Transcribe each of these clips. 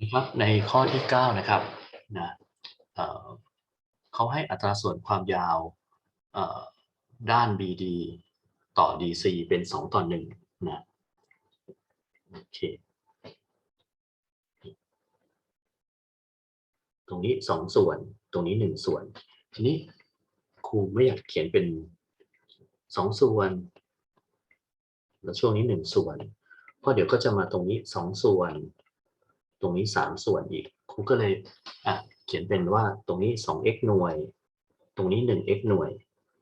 นะครับในข้อที่เก้านะครับนะเเขาให้อัตราส่วนความยาวด้าน BD ต่อ DC เป็นสองต่อหนึ่งนะโอเคตรงนี้สองส่วน ตรงนี้หนึ่งส่วน ทีนี้ครูไม่อยากเขียนเป็นสองส่วน แล้วช่วงนี้หนึ่งส่วน เพราะเดี๋ยวก็จะมาตรงนี้สองส่วน ตรงนี้สามส่วนอีกครูก็เลยอะเขียนเป็นว่าตรงนี้สอง x หน่วย ตรงนี้หนึ่ง x หน่วย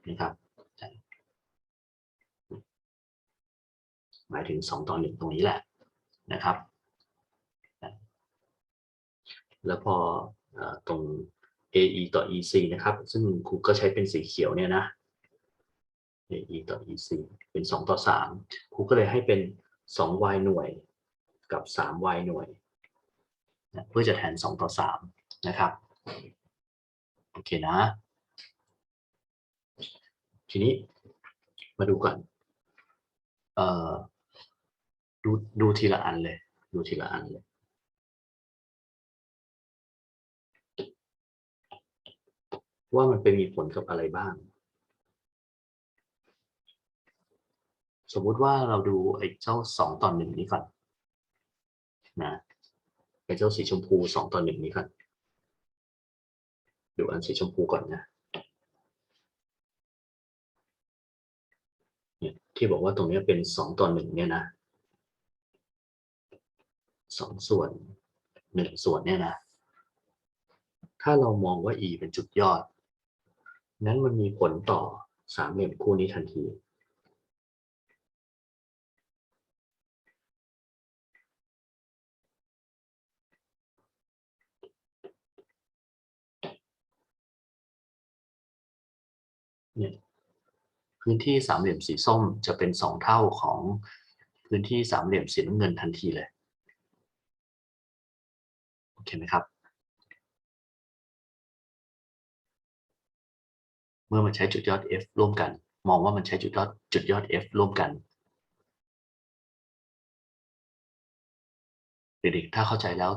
นะครับ หมายถึงสองต่อหนึ่งตรงนี้แหละนะครับ แล้วพออตรง AE ต่อ EC นะครับ ซึ่งครูก็ใช้เป็นสีเขียวเนี่ยนะ AE ต่อ EC เป็น 2 ต่อ 3 ครูก็เลยให้เป็น 2y หน่วยกับ 3y หน่วย เพื่อจะแทน 2 ต่อ 3 นะครับ โอเคนะ ทีนี้มาดูก่อนเอ่อดูดูทีละอันเลย ดูทีละอันเลยว่ามันไปมีผลกับอะไรบ้าง สมมุติว่าเราดูไอ้เจ้าสองต่อหนึ่งนี้ก่อนนะ ไอ้เจ้าสีชมพูสองต่อหนึ่งนี้ก่อนดูอันสีชมพูก่อนนะเนี่ยที่บอกว่าตรงนี้เป็นสองต่อหนึ่งเนี่ยนะสองส่วนหนึ่งส่วนเนี่ยนะ ถ้าเรามองว่า e เป็นจุดยอด นั้นมันมีผลต่อสามเหลี่ยมคู่นี้ทันที เนี่ยพื้นที่สามเหลี่ยมสีส้มจะเป็นสองเท่าของพื้นที่สามเหลี่ยมสีน้ำเงินทันทีเลยโอเคไหมครับ เมื่อมันใช้จุดยอด f ร่วมกัน มองว่ามันใช้จุดยอดจุดยอด f ร่วมกันเด็กๆถ้าเข้าใจแล้ว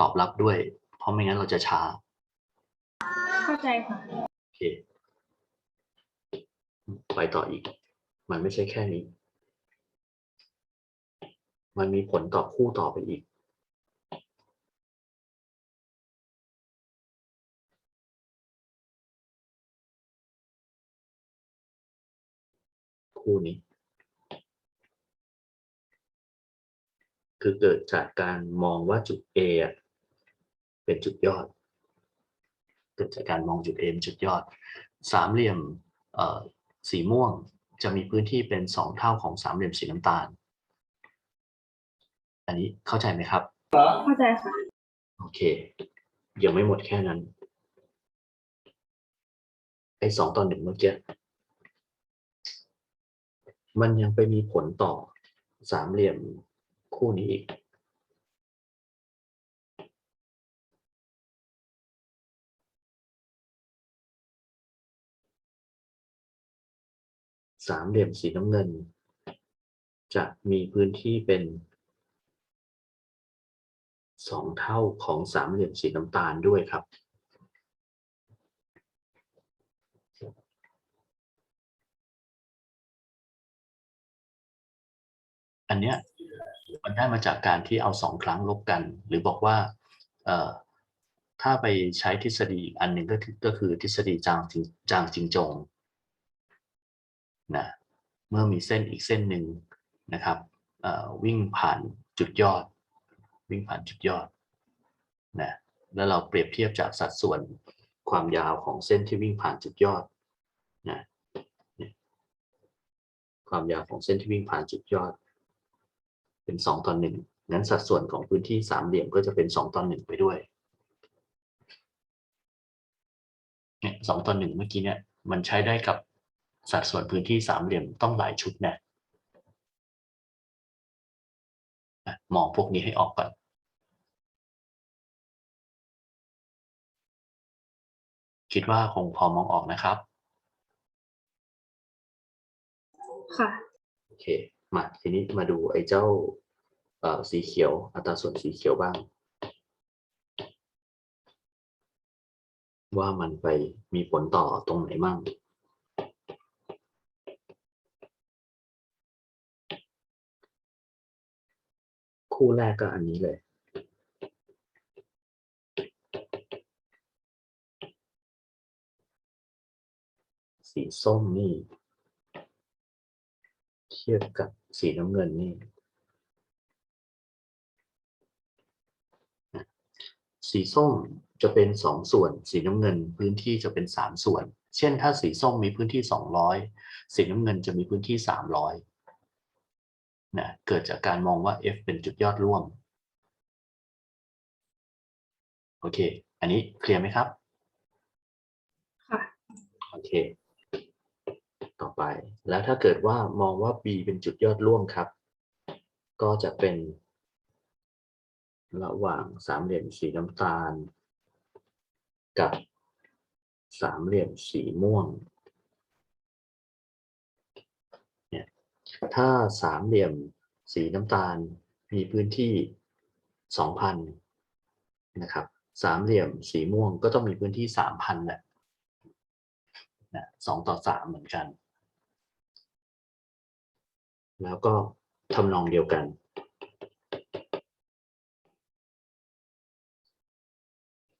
ตอบรับด้วย เพราะไม่งั้นเราจะช้า เข้าใจค่ะโอเค ไปต่ออีก มันไม่ใช่แค่นี้ มันมีผลต่อคู่ต่อไปอีก คู่นี้ คือเกิดจากการมองว่าจุด A เป็นจุดยอด เกิดจากการมองจุด A เป็นจุดยอด สามเหลี่ยม สีม่วงจะมีพื้นที่เป็นสองเท่าของสามเหลี่ยมสีน้ำตาล อันนี้เข้าใจไหมครับ เข้าใจค่ะ โอเค ยังไม่หมดแค่นั้น ไอ้สองต่อหนึ่งเมื่อกี้ มันยังไปมีผลต่อสามเหลี่ยมคู่นี้อีก สามเหลี่ยมสีน้ำเงิน จะมีพื้นที่เป็นสองเท่าของสามเหลี่ยมสีน้ำตาลด้วยครับ อันเนี้ยมันได้มาจากการที่เอาสองครั้งลบกัน หรือบอกว่าถ้าไปใช้ทฤษฎีอันหนึ่งก็คือก็คือทฤษฎีจางจางจิงจง นะเมื่อมีเส้นอีกเส้นหนึ่งนะครับวิ่งผ่านจุดยอด วิ่งผ่านจุดยอดนะแล้วเราเปรียบเทียบจากสัดส่วนความยาวของเส้นที่วิ่งผ่านจุดยอดนะความยาวของเส้นที่วิ่งผ่านจุดยอด เป็นสองต่อหนึ่งงั้นสัดส่วนของพื้นที่สามเหลี่ยมก็จะเป็นสองต่อหนึ่งไปด้วยเนี่ยสองต่อหนึ่งเมื่อกี้เนี่ยมันใช้ได้กับ สัดส่วนพื้นที่สามเหลี่ยมต้องหลายชุดนะมองพวกนี้ให้ออกก่อนคิดว่าคงพอมองออกนะครับ ค่ะ โอเค มาทีนี้มาดูไอ้เจ้าสีเขียว อัตราส่วนสีเขียวบ้าง ว่ามันไปมีผลต่อตรงไหนบ้าง คู่แรกก็อันนี้เลยสีส้มนี่ เทียบกับสีน้ำเงินนี่ สีส้มจะเป็นสองส่วน สีน้ำเงินพื้นที่จะเป็นสามส่วน เช่นถ้าสีส้มมีพื้นที่สองร้อยสีน้ำเงินจะมีพื้นที่สามร้อย นะเกิดจากการมองว่า F เป็นจุดยอดร่วม โอเค อันนี้เคลียร์ไหมครับ ค่ะ โอเค ต่อไป แล้วถ้าเกิดว่ามองว่า B เป็นจุดยอดร่วมครับ ก็จะเป็น ระหว่างสามเหลี่ยมสีน้ำตาล กับสามเหลี่ยมสีม่วง เนี่ย ถ้าสามเหลี่ยมสีน้ำตาลมีพื้นที่สองพันนะครับสามเหลี่ยมสีม่วงก็ต้องมีพื้นที่สามพันแหละนะสองต่อสามเหมือนกัน แล้วก็ทำนองเดียวกัน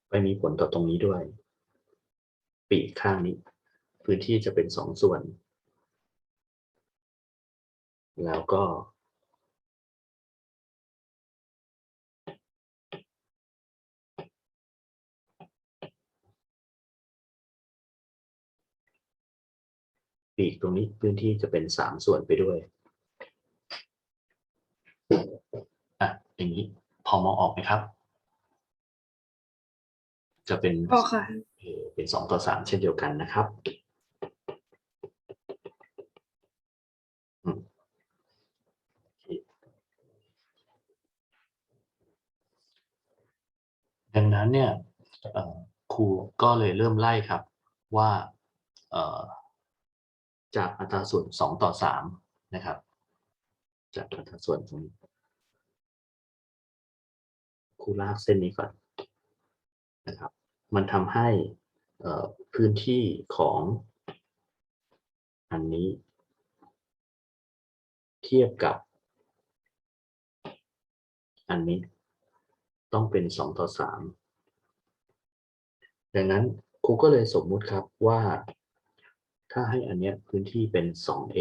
ไปมีผลต่อตรงนี้ด้วย ปีกข้างนี้ พื้นที่จะเป็นสองส่วน แล้วก็ ปีกตรงนี้พื้นที่จะเป็นสามส่วนไปด้วย อะ อย่างนี้ พอมองออกไหมครับ จะเป็น ออกค่ะเอ่อเป็นสองต่อสามเช่นเดียวกันนะครับอืมโอเค ดังนั้นเนี่ยครูก็เลยเริ่มไล่ครับว่าจากอัตราส่วนสองต่อสามนะครับ จากอัตราส่วนตรงนี้ครูลากเส้นนี้ก่อนนะครับ มันทำให้พื้นที่ของอันนี้ เทียบกับอันนี้ ต้องเป็นสองต่อสามดังนั้นครูก็เลยสมมุติครับว่า ถ้าให้อันเนี้ยพื้นที่เป็นสอง A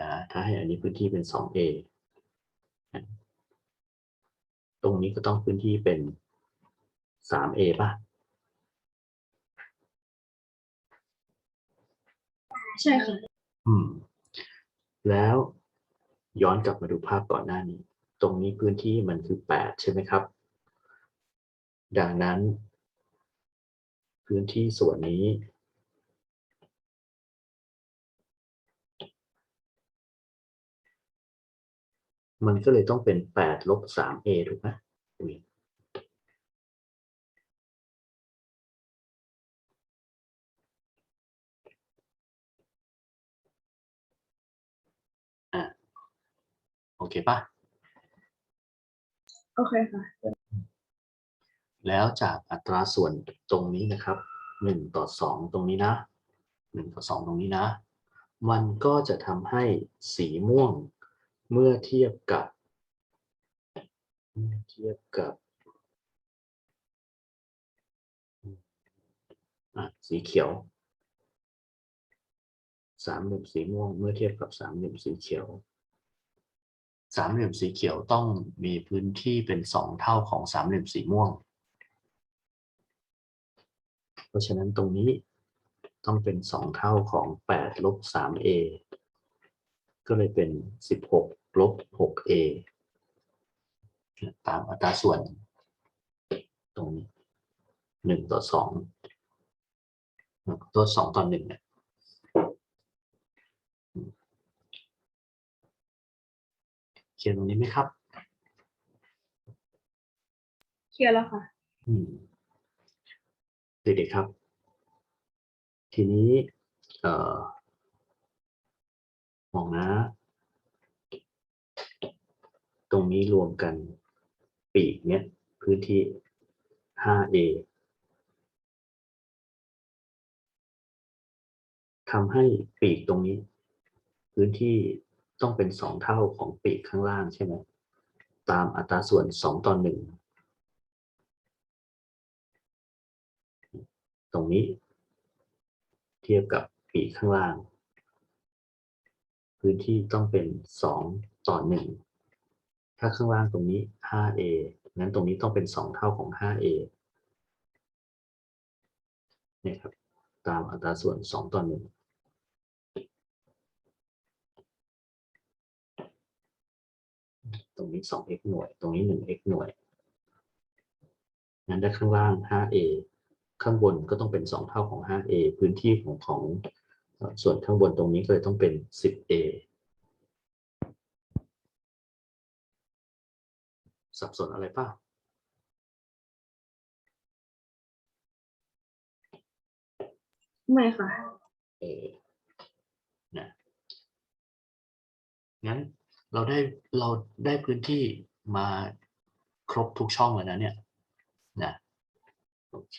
นะถ้าให้อันนี้พื้นที่เป็นสอง A ตรงนี้ก็ต้องพื้นที่เป็นสาม A ป่ะ ใช่ค่ะ อืม แล้วย้อนกลับมาดูภาพก่อนหน้านี้ ตรงนี้พื้นที่มันคือแปดใช่ไหมครับ ดังนั้น พื้นที่ส่วนนี้ มันก็เลยต้องเป็นแปดลบสามเอถูกไหมโอเคป่ะ โอเคค่ะ แล้วจากอัตราส่วนตรงนี้นะครับหนึ่งต่อสองตรงนี้นะหนึ่งต่อสองตรงนี้นะ มันก็จะทำให้สีม่วงเมื่อเทียบกับเมื่อเทียบกับสีเขียวสามเหลี่ยมสีม่วงเมื่อเทียบกับสามเหลี่ยมสีเขียว สามเหลี่ยมสีเขียวต้องมีพื้นที่เป็นสองเท่าของสามเหลี่ยมสีม่วง เพราะฉะนั้นตรงนี้ต้องเป็นสองเท่าของแปดลบสามเอก็เลยเป็นสิบหกลบหกเอตามอัตราส่วน ตรงนี้หนึ่งต่อสองตัวสองต่อหนึ่งเนี่ย เขียนตรงนี้ไหมครับ เคลียร์แล้วค่ะอืมเด็กๆครับ ทีนี้เอ่อมองนะ ตรงนี้รวมกันปีกเนี้ยพื้นที่ 5a ทำให้ปีกตรงนี้ พื้นที่ ต้องเป็นสองเท่าของปีกข้างล่างใช่ไหมตามอัตราส่วนสองต่อหนึ่งตรงนี้ เทียบกับปีกข้างล่าง พื้นที่ต้องเป็นสองต่อหนึ่งถ้าข้างล่างตรงนี้ 5a งั้นตรงนี้ต้องเป็นสองเท่าของ 5a เนี่ยครับ ตามอัตราส่วนสองต่อหนึ่ง ตรงนี้ 2x หน่วย ตรงนี้ 1x หน่วยงั้นได้ข้างล่าง 5a ข้างบนก็ต้องเป็น 2 เท่าของ 5a พื้นที่ของของเอ่อส่วนข้างบนตรงนี้ก็เลยต้องเป็น 10a สับสนอะไรเปล่าไม่ค่ะ เออนะงั้น เราได้เราได้พื้นที่มาครบทุกช่องแล้วนะเนี่ยนะโอเค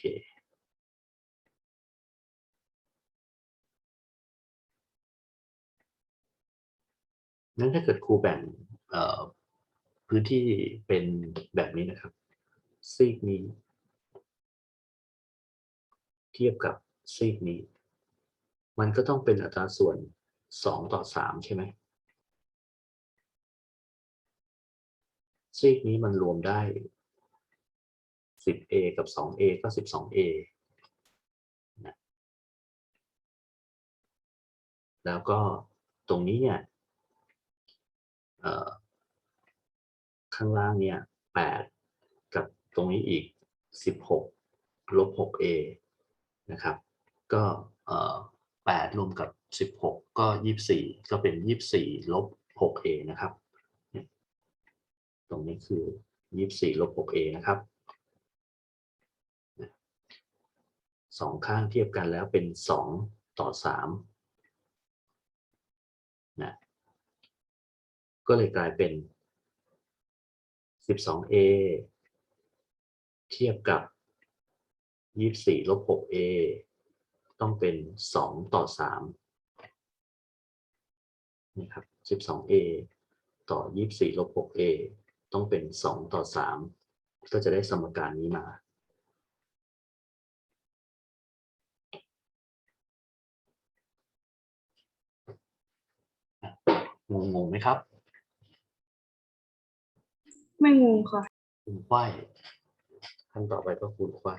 งั้นถ้าเกิดครูแบ่งพื้นที่เป็นแบบนี้นะครับซีกนี้ เทียบกับซีกนี้ มันก็ต้องเป็นอัตราส่วนสองต่อสามใช่ไหม ซีกนี้มันรวมได้ 10a กับ 2a ก็ 12a นะแล้วก็ตรงนี้เนี่ยข้างล่างเนี่ย 8 กับตรงนี้อีก 16 ลบ 6a นะครับ ก็เอ่อ8รวมกับ 16 ก็ 24 ก็เป็น 24 ลบ 6a นะครับ ตรงนี้คือ24ลบ 6a นะครับสองข้างเทียบกันแล้วเป็น2ต่อ3นะก็เลยกลายเป็น 12a เทียบกับ24ลบ 6a ต้องเป็น2ต่อ3นี่ครับ 12a ต่อ 24ลบ 6a ต้องเป็น 2 ต่อ 3 ก็จะได้สมการนี้มา งงงๆไหมครับ ไม่งงค่ะคูณไขว้ขั้นต่อไปก็คูณไขว้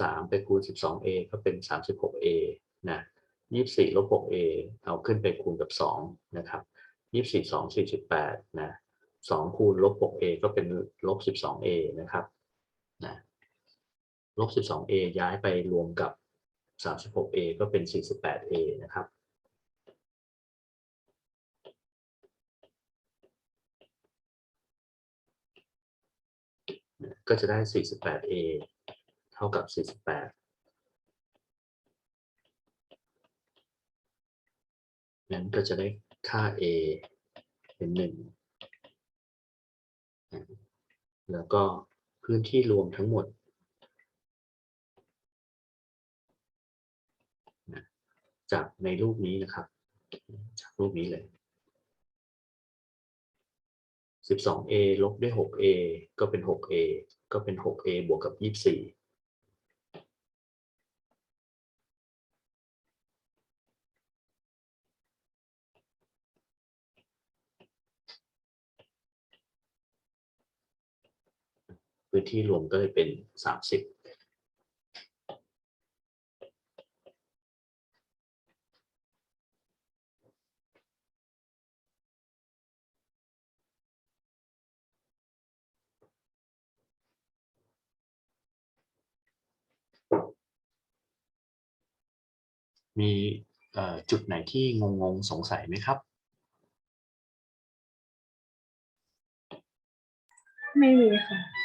สามไปคูณสิบสองเอก็เป็นสามสิบหกเอนะ ยี่สิบสี่ลบหกเอเอาขึ้นไปคูณกับสองนะครับยี่สิบสี่สองสี่สิบแปดนะสองคูณลบหกเอก็เป็นลบสิบสองเอนะครับนะลบสิบสองเอย้ายไปรวมกับสามสิบหกเอก็เป็นสี่สิบแปดเอนะครับก็จะได้ 48a เท่ากับ 48 งั้นก็จะได้ค่า a เป็นหนึ่งแล้วก็พื้นที่รวมทั้งหมด จากในรูปนี้นะครับ จากรูปนี้เลย 12a ลบด้วย 6a ก็เป็น 6a ก็เป็น 6a บวกกับ 24 พื้นที่รวมก็เลยเป็น 30มีจุดไหนที่งงๆสงสัยไหมครับ ไม่มีค่ะ